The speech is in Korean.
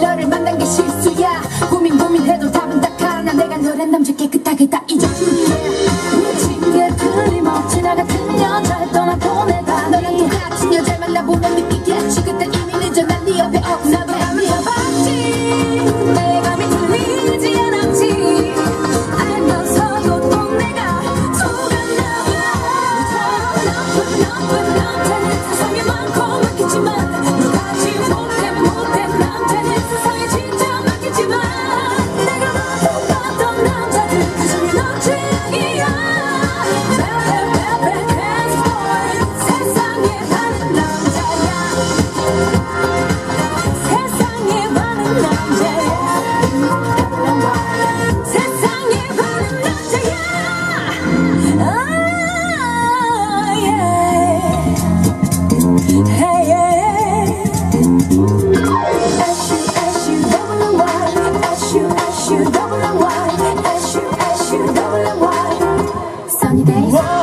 너를 만난 게 실수야. 고민 고민해도 답은 딱 하나. 내가 너란 남자 깨끗하게 다 잊어줄래 Thanks. Whoa.